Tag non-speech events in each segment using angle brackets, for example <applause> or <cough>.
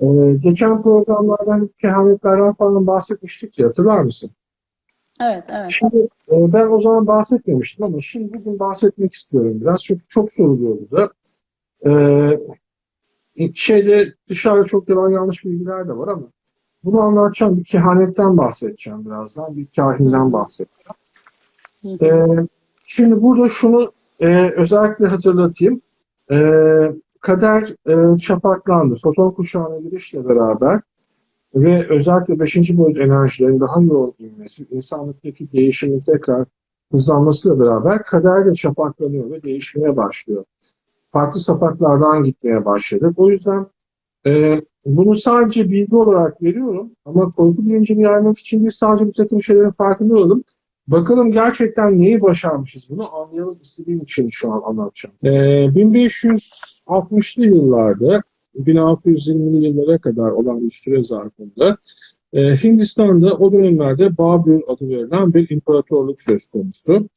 Ee, geçen programlardan kehanetlerden falan bahsetmiştik ya hatırlar mısın? Evet, evet. Şimdi e, ben o zaman bahsetmemiştim ama şimdi bugün bahsetmek istiyorum biraz. Çünkü çok soruluyor burada. Ee, şeyde dışarıda çok yalan yanlış bilgiler de var ama bunu anlatacağım bir kehanetten bahsedeceğim birazdan. Bir kahinden bahsedeceğim. Ee, şimdi burada şunu e, özellikle hatırlatayım. Ee, kader e, çapaklandı. Foton kuşağına girişle beraber ve özellikle 5. boyut enerjilerin daha yoğun inmesi, insanlıktaki değişimin tekrar hızlanmasıyla beraber kader de çapaklanıyor ve değişmeye başlıyor. Farklı sapaklardan gitmeye başladık. O yüzden e, bunu sadece bilgi olarak veriyorum ama korku bilincini yaymak için değil sadece bir takım şeylerin farkında olalım. Bakalım gerçekten neyi başarmışız bunu anlayalım istediğim için şu an anlatacağım. Ee, 1560'lı yıllarda 1620'li yıllara kadar olan bir süre zarfında e, Hindistan'da o dönemlerde Babür adı verilen bir imparatorluk söz konusu.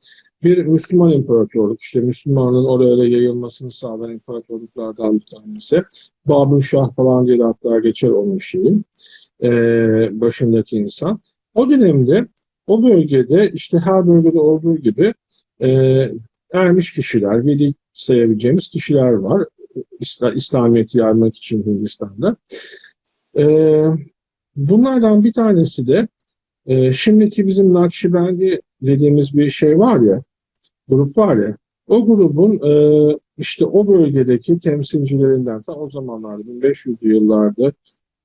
Bir Müslüman imparatorluk, işte Müslümanlığın oraya da yayılmasını sağlayan imparatorluklardan bir tanesi. Babür Şah falan diye hatta geçer onun şeyin e, başındaki insan. O dönemde o bölgede işte her bölgede olduğu gibi e, ermiş kişiler, veli sayabileceğimiz kişiler var. İsla- İslamiyet'i yaymak için Hindistan'da. E, bunlardan bir tanesi de e, şimdiki bizim Nakşibendi dediğimiz bir şey var ya, grup var ya, o grubun e, işte o bölgedeki temsilcilerinden, ta o zamanlarda 1500'lü yıllarda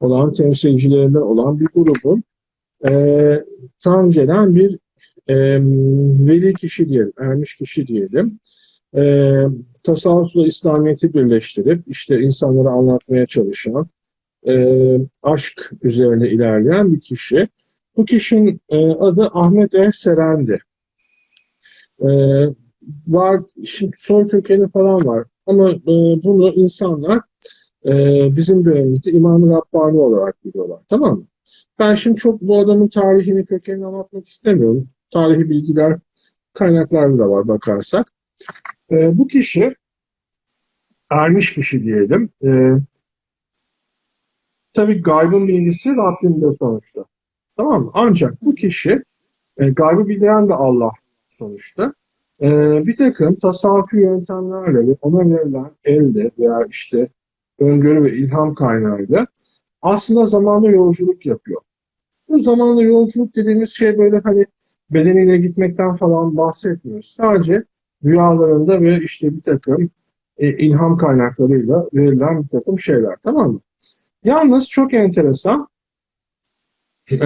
olan temsilcilerinden olan bir grubun e, tam gelen bir e, veli kişi diyelim, ermiş kişi diyelim. E, tasavvufla İslamiyet'i birleştirip işte insanlara anlatmaya çalışan, e, aşk üzerine ilerleyen bir kişi. Bu kişinin e, adı Ahmet El Serendi. E, var, şimdi soy kökeni falan var ama e, bunu insanlar e, bizim dönemimizde İmam-ı Rabbani olarak biliyorlar. Tamam mı? Ben şimdi çok bu adamın tarihini, kökenini anlatmak istemiyorum. Tarihi bilgiler kaynaklarda da var bakarsak. Ee, bu kişi ermiş kişi diyelim. Ee, tabii gaybın bilgisi Rabbimde sonuçta. Tamam mı? Ancak bu kişi e, gaybı bilen de Allah sonuçta. Ee, bir takım tasavvufi yöntemlerle ve ona verilen elde veya işte öngörü ve ilham kaynağıyla aslında zamanda yolculuk yapıyor. Bu zamanda yolculuk dediğimiz şey böyle hani bedeniyle gitmekten falan bahsetmiyoruz. Sadece rüyalarında ve işte bir takım e, ilham kaynaklarıyla verilen bir takım şeyler tamam mı? Yalnız çok enteresan e,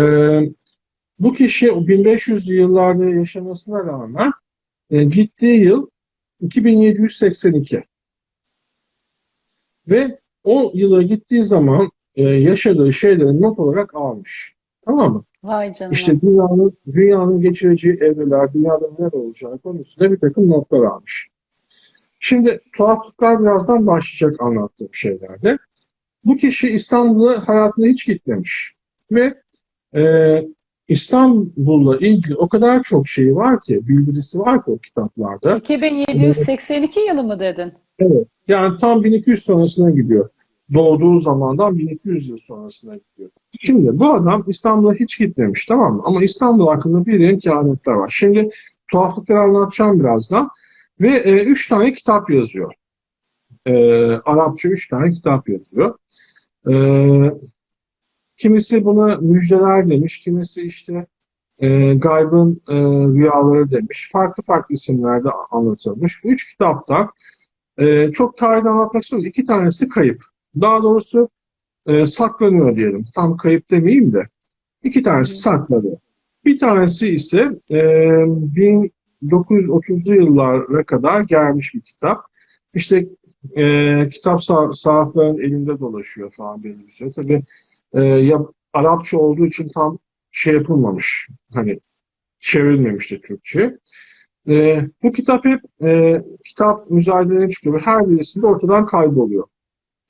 bu kişi 1500'lü yıllarda yaşamasına rağmen e, gittiği yıl 2782 ve o yıla gittiği zaman e, yaşadığı şeyleri not olarak almış. Tamam mı? Vay canına. İşte dünyanın, dünyanın geçireceği evreler, dünyada neler olacağı konusunda bir takım notlar almış. Şimdi tuhaflıklar birazdan başlayacak anlattığım şeylerde. Bu kişi İstanbul'a hayatında hiç gitmemiş. Ve e, İstanbul'la ilgili o kadar çok şey var ki, bildirisi var ki o kitaplarda. 2782 yılı mı dedin? Evet. Yani tam 1200 sonrasına gidiyor. Doğduğu zamandan 1200 yıl sonrasına gidiyor. Şimdi bu adam İstanbul'a hiç gitmemiş tamam mı? Ama İstanbul hakkında bir yığın kehanetler var. Şimdi tuhaflıkları anlatacağım birazdan. Ve e, üç tane kitap yazıyor. E, Arapça üç tane kitap yazıyor. E, kimisi buna müjdeler demiş, kimisi işte e, gaybın e, rüyaları demiş. Farklı farklı isimlerde anlatılmış. Üç kitapta e, çok tarihten anlatmak istiyorum. İki tanesi kayıp. Daha doğrusu e, saklanıyor diyelim. Tam kayıp demeyeyim de. İki tanesi saklanıyor. Bir tanesi ise e, 1930'lu yıllara kadar gelmiş bir kitap. İşte e, kitap sah sahafların elinde dolaşıyor falan belli bir süre. Tabii e, ya Arapça olduğu için tam şey yapılmamış. Hani çevrilmemişti Türkçe. E, bu kitap hep e, kitap müzayedelerine çıkıyor ve her birisinde ortadan kayboluyor.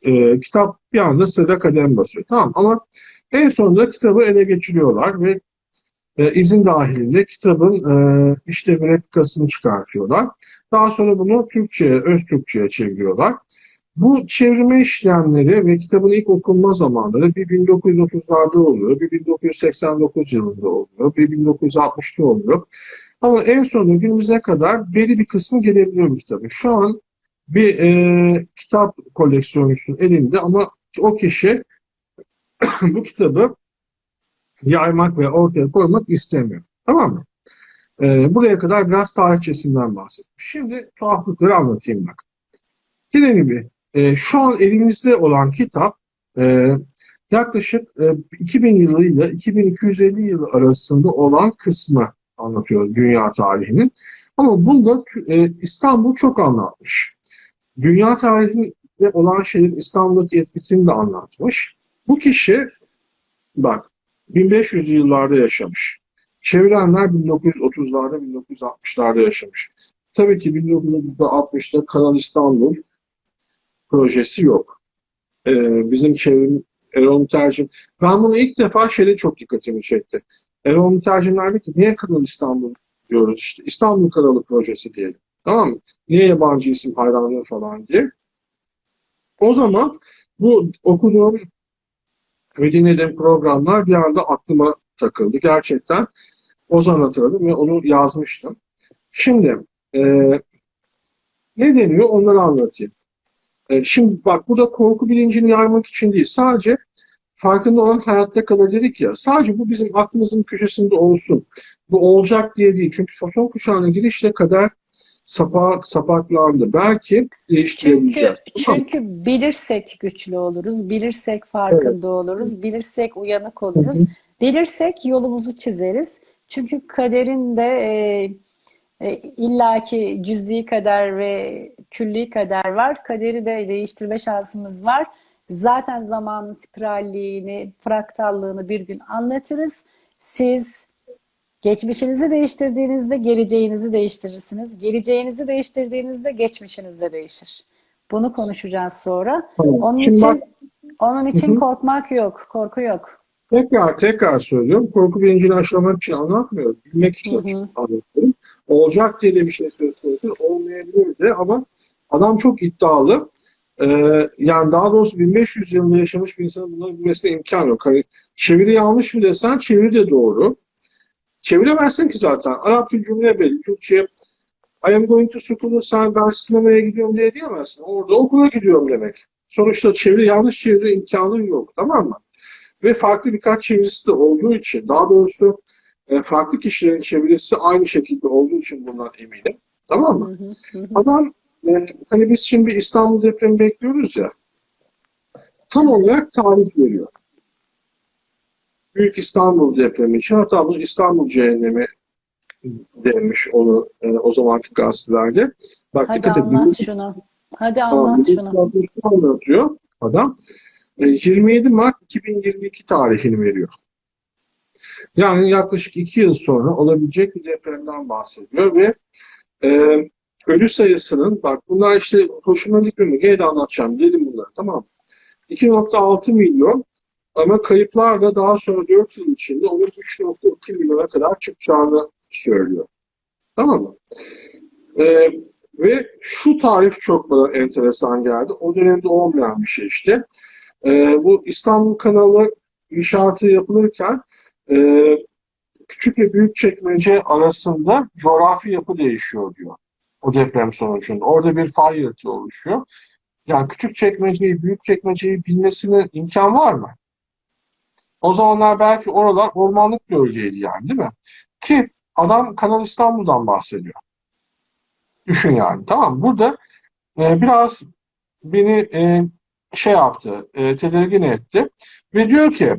E, kitap bir anda sıra kadem basıyor. Tamam ama en sonunda kitabı ele geçiriyorlar ve e, izin dahilinde kitabın e, işlem replikasını çıkartıyorlar. Daha sonra bunu Türkçe'ye, öz Türkçe'ye çeviriyorlar. Bu çevirme işlemleri ve kitabın ilk okunma zamanları bir 1930'larda oluyor, bir 1989 yılında oluyor, bir 1960'ta oluyor. Ama en sonunda günümüze kadar belli bir kısmı gelebiliyor bu kitabın. Şu an bir e, kitap koleksiyoncusunun elinde ama o kişi <clears throat> bu kitabı yaymak ve ortaya koymak istemiyor. Tamam mı? E, buraya kadar biraz tarihçesinden bahsetmiş. Şimdi tuhaflıkları anlatayım bak. Dediğim gibi e, şu an elimizde olan kitap e, yaklaşık e, 2000 yılı ile 2250 yılı arasında olan kısmı anlatıyor dünya tarihinin. Ama bunda e, İstanbul çok anlatmış. Dünya tarihinde olan şeyin İstanbul'daki etkisini de anlatmış. Bu kişi bak 1500 yıllarda yaşamış. Çevirenler 1930'larda 1960'larda yaşamış. Tabii ki 1960'da Kanal İstanbul projesi yok. Ee, bizim çevrim Erol Mütercim. Ben bunu ilk defa şeyde çok dikkatimi çekti. Erol Mütercim derdi ki niye Kanal İstanbul diyoruz işte İstanbul Kanalı projesi diyelim. Tamam mı? Niye yabancı isim hayranlığı falan diye. O zaman bu okuduğum ve dinlediğim programlar bir anda aklıma takıldı. Gerçekten o zaman hatırladım ve onu yazmıştım. Şimdi e, ne deniyor onları anlatayım. E, şimdi bak burada korku bilincini yaymak için değil. Sadece farkında olan hayatta kalır dedik ya. Sadece bu bizim aklımızın köşesinde olsun. Bu olacak diye değil. Çünkü foton kuşağına girişle kadar sapak, sapaklandı. Belki Çünkü, değiştirebileceğiz. Tamam. çünkü bilirsek güçlü oluruz, bilirsek farkında oluruz, bilirsek uyanık oluruz, Hı hı. bilirsek yolumuzu çizeriz. Çünkü kaderin de e, e, illaki cüz'i kader ve külli kader var. Kaderi de değiştirme şansımız var. Zaten zamanın spiralliğini, fraktallığını bir gün anlatırız. Siz geçmişinizi değiştirdiğinizde geleceğinizi değiştirirsiniz. Geleceğinizi değiştirdiğinizde geçmişiniz de değişir. Bunu konuşacağız sonra. Tamam. Onun Şimdi için bak onun için hı. korkmak yok, korku yok. tekrar tekrar söylüyorum. Korku bilincini aşılamak için anlatmıyorum. Bilmek için anlatıyorum. Olacak diye bir şey söz konusu olmayabilir de ama adam çok iddialı. Ee, yani daha doğrusu 1500 yılında yaşamış bir insanın bunları bilmesine imkan yok. Hani çeviri yanlış mı desen çeviri de doğru. Çeviremezsin ki zaten. Arapça cümle belli. Türkçe I am going to school sen ben sinemaya gidiyorum diye diyemezsin. Orada okula gidiyorum demek. Sonuçta çeviri yanlış çeviri imkanın yok. Tamam mı? Ve farklı birkaç çevirisi de olduğu için daha doğrusu e, farklı kişilerin çevirisi aynı şekilde olduğu için bundan eminim. Tamam mı? Hı hı, hı hı. Adam e, hani biz şimdi İstanbul depremi bekliyoruz ya tam olarak tarih veriyor. Büyük İstanbul depremi için hatta bu İstanbul cehennemi demiş onu e, o zamanki gazetelerde. Bak Hadi anlat şunu. Hadi anlat şunu. anlatıyor adam. E, 27 Mart 2022 tarihini veriyor. Yani yaklaşık iki yıl sonra olabilecek bir depremden bahsediyor ve e, ölü sayısının bak bunlar işte hoşuma gitmiyor. Gene de anlatacağım. Dedim bunları tamam mı? 2.6 milyon ama kayıplar da daha sonra 4 yıl içinde onun 3.2 milyona kadar çıkacağını söylüyor. Tamam mı? Ee, ve şu tarif çok bana enteresan geldi. O dönemde olmayan bir şey işte. Ee, bu İstanbul kanalı inşaatı yapılırken e, küçük ve büyük çekmece arasında coğrafi yapı değişiyor diyor. O deprem sonucunda. Orada bir fay yırtığı oluşuyor. Yani küçük çekmeceyi, büyük çekmeceyi bilmesine imkan var mı? O zamanlar belki oralar ormanlık bölgeydi yani değil mi? Ki adam Kanal İstanbul'dan bahsediyor. Düşün yani tamam? Burada e, biraz beni e, şey yaptı, e, tedirgin etti. Ve diyor ki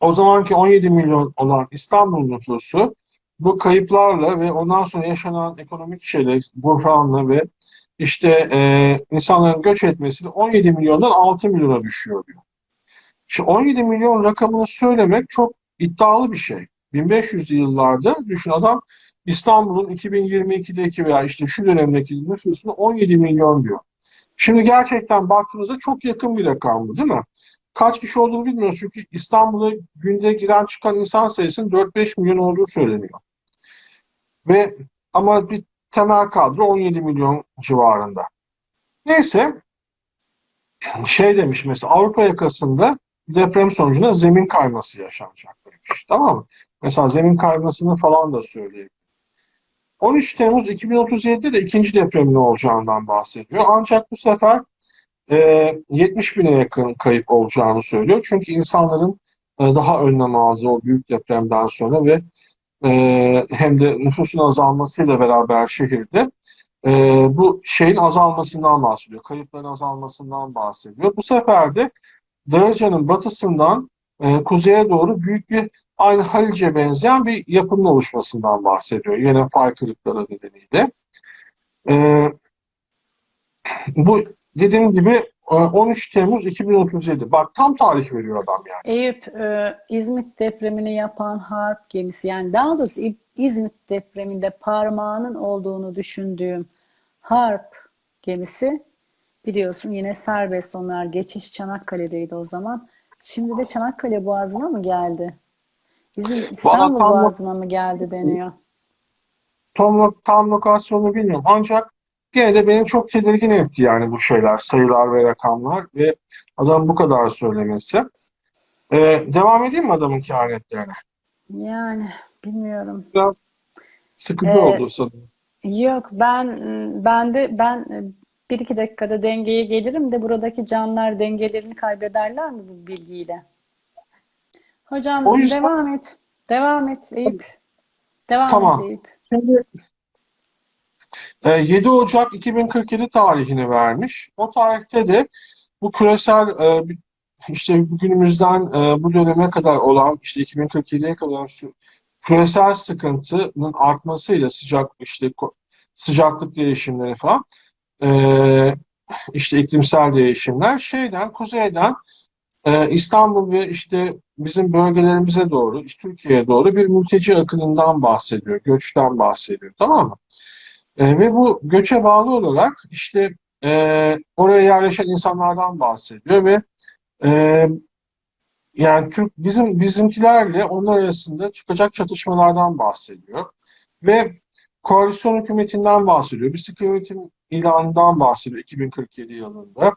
o zamanki 17 milyon olan İstanbul nüfusu bu kayıplarla ve ondan sonra yaşanan ekonomik şeyle, buhranla ve işte e, insanların göç etmesiyle 17 milyondan 6 milyona düşüyor diyor. Şimdi 17 milyon rakamını söylemek çok iddialı bir şey. 1500'lü yıllarda düşün adam İstanbul'un 2022'deki veya işte şu dönemdeki nüfusunu 17 milyon diyor. Şimdi gerçekten baktığımızda çok yakın bir rakam bu değil mi? Kaç kişi olduğunu bilmiyoruz çünkü İstanbul'a günde giren çıkan insan sayısının 4-5 milyon olduğu söyleniyor. Ve ama bir temel kadro 17 milyon civarında. Neyse şey demiş mesela Avrupa yakasında deprem sonucunda zemin kayması yaşanacak demiş. Tamam mı? Mesela zemin kaymasını falan da söyleyeyim. 13 Temmuz 2037'de de ikinci depremin olacağından bahsediyor. Ancak bu sefer e, 70 bine yakın kayıp olacağını söylüyor. Çünkü insanların e, daha önlem aldığı o büyük depremden sonra ve e, hem de nüfusun azalmasıyla beraber şehirde e, bu şeyin azalmasından bahsediyor. Kayıpların azalmasından bahsediyor. Bu sefer de Darıca'nın batısından e, kuzeye doğru büyük bir aynı Halice benzeyen bir yapının oluşmasından bahsediyor. Yine fay kırıkları nedeniyle. E, bu dediğim gibi e, 13 Temmuz 2037. Bak tam tarih veriyor adam yani. Eyüp, e, İzmit depremini yapan harp gemisi, yani daha doğrusu İzmit depreminde parmağının olduğunu düşündüğüm harp gemisi biliyorsun yine serbest onlar geçiş Çanakkale'deydi o zaman. Şimdi de Çanakkale Boğazı'na mı geldi? Bizim İstanbul tam- Boğazı'na mı geldi deniyor. Tam, tam lokasyonu bilmiyorum. Ancak gene de beni çok tedirgin etti yani bu şeyler, sayılar ve rakamlar ve adam bu kadar söylemesi. E, devam edeyim mi adamın kehanetlerine? Yani bilmiyorum. Biraz sıkıcı Ee, oldu sanırım. Yok ben ben de ben bir iki dakikada dengeye gelirim de buradaki canlılar dengelerini kaybederler mi bu bilgiyle? Hocam O yüzden- devam et. Devam et Eyüp. Devam Tamam. et Eyüp. Şimdi e, 7 Ocak 2047 tarihini vermiş. O tarihte de bu küresel e, işte bugünümüzden e, bu döneme kadar olan işte 2047'ye kadar küresel sıkıntının artmasıyla sıcak işte sıcaklık değişimleri falan e, işte iklimsel değişimler şeyden kuzeyden e, İstanbul ve işte bizim bölgelerimize doğru, işte Türkiye'ye doğru bir mülteci akınından bahsediyor, göçten bahsediyor, tamam mı? E, ve bu göçe bağlı olarak işte e, oraya yerleşen insanlardan bahsediyor ve e, yani Türk bizim bizimkilerle onlar arasında çıkacak çatışmalardan bahsediyor ve koalisyon hükümetinden bahsediyor. Bir sıkı yönetim ilanından bahsediyor 2047 yılında.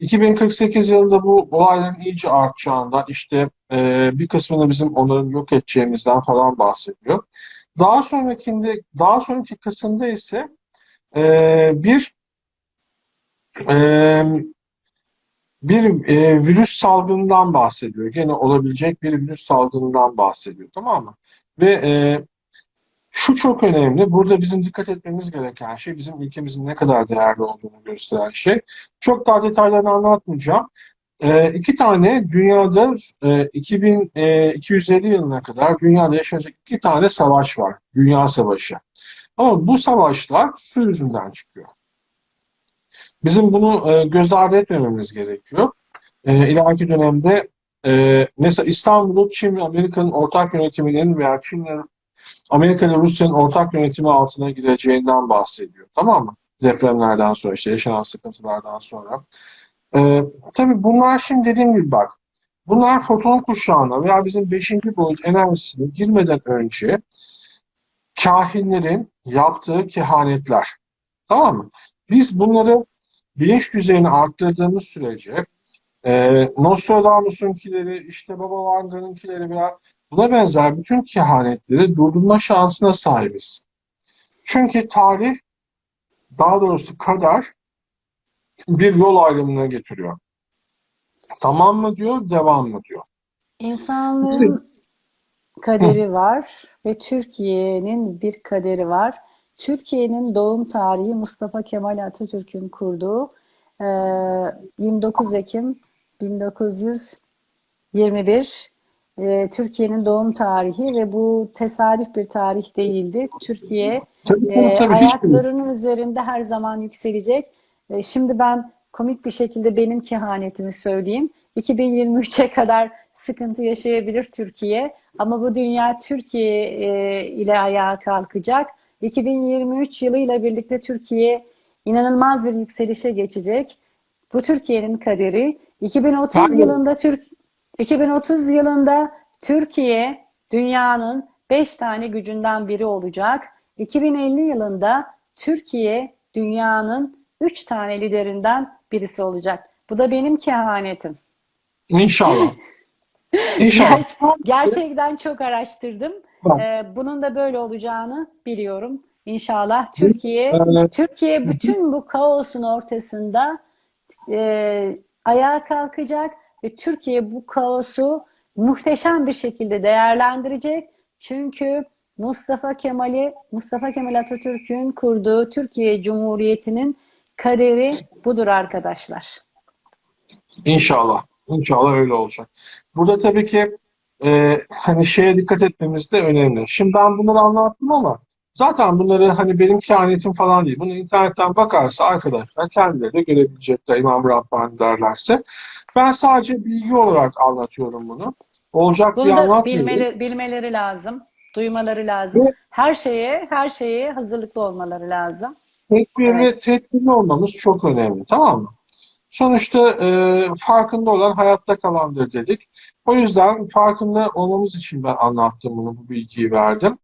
2048 yılında bu olayların iyice artacağından işte e, bir kısmını bizim onların yok edeceğimizden falan bahsediyor. Daha sonrakinde daha sonraki kısımda ise e, bir e, bir e, virüs salgınından bahsediyor. Gene olabilecek bir virüs salgınından bahsediyor. Tamam mı? Ve e, şu çok önemli. Burada bizim dikkat etmemiz gereken şey, bizim ülkemizin ne kadar değerli olduğunu gösteren şey. Çok daha detaylarını anlatmayacağım. E, iki tane dünyada e, 2250 yılına kadar dünyada yaşanacak iki tane savaş var. Dünya Savaşı. Ama bu savaşlar su yüzünden çıkıyor. Bizim bunu e, göz ardı etmememiz gerekiyor. E, ileriki dönemde e, mesela İstanbul'u Çin ve Amerika'nın ortak yönetiminin veya Çin'le Amerika ile Rusya'nın ortak yönetimi altına gireceğinden bahsediyor. Tamam mı? Depremlerden sonra işte yaşanan sıkıntılardan sonra. E, tabii bunlar şimdi dediğim gibi bak bunlar foton kuşağına veya bizim 5. boyut enerjisine girmeden önce kahinlerin yaptığı kehanetler. Tamam mı? Biz bunları bilinç düzeyini arttırdığımız sürece e, Nostradamus'unkileri, işte Baba Vanga'nınkileri veya buna benzer bütün kehanetleri durdurma şansına sahibiz. Çünkü tarih, daha doğrusu kader bir yol ayrımına getiriyor. Tamam mı diyor, devam mı diyor. İnsanlığın kaderi var ve Türkiye'nin bir kaderi var. Türkiye'nin doğum tarihi Mustafa Kemal Atatürk'ün kurduğu e, 29 Ekim 1921 e, Türkiye'nin doğum tarihi ve bu tesadüf bir tarih değildi. Türkiye Tabii, e, tabii, hiçbirimiz. ayaklarının üzerinde her zaman yükselecek. E, Şimdi ben komik bir şekilde benim kehanetimi söyleyeyim. 2023'e kadar sıkıntı yaşayabilir Türkiye ama bu dünya Türkiye e, ile ayağa kalkacak. 2023 yılıyla birlikte Türkiye inanılmaz bir yükselişe geçecek. Bu Türkiye'nin kaderi. 2030 Aynen. yılında Türk 2030 yılında Türkiye dünyanın 5 tane gücünden biri olacak. 2050 yılında Türkiye dünyanın 3 tane liderinden birisi olacak. Bu da benim kehanetim. İnşallah. <laughs> İnşallah. Ger- gerçekten çok araştırdım. Ee, bunun da böyle olacağını biliyorum. İnşallah Türkiye Ee, Türkiye bütün bu kaosun ortasında e, ayağa kalkacak ve Türkiye bu kaosu muhteşem bir şekilde değerlendirecek. Çünkü Mustafa Kemal'i, Mustafa Kemal Atatürk'ün kurduğu Türkiye Cumhuriyeti'nin kaderi budur arkadaşlar. İnşallah. İnşallah öyle olacak. Burada tabii ki e, hani şeye dikkat etmemiz de önemli. Şimdi ben bunları anlattım ama zaten bunları hani benim kehanetim falan değil. Bunu internetten bakarsa arkadaşlar kendileri de görebilecekler İmam Rabbani derlerse. Ben sadece bilgi olarak anlatıyorum bunu. Olacak diye Bunu da anlatmıyorum. bilmeleri, lazım, duymaları lazım. Ve- Her şeye, her şeye hazırlıklı olmaları lazım. Tedbirli, tedbirli olmamız çok önemli, tamam mı? Sonuçta e, farkında olan hayatta kalandır dedik. O yüzden farkında olmamız için ben anlattım bunu, bu bilgiyi verdim.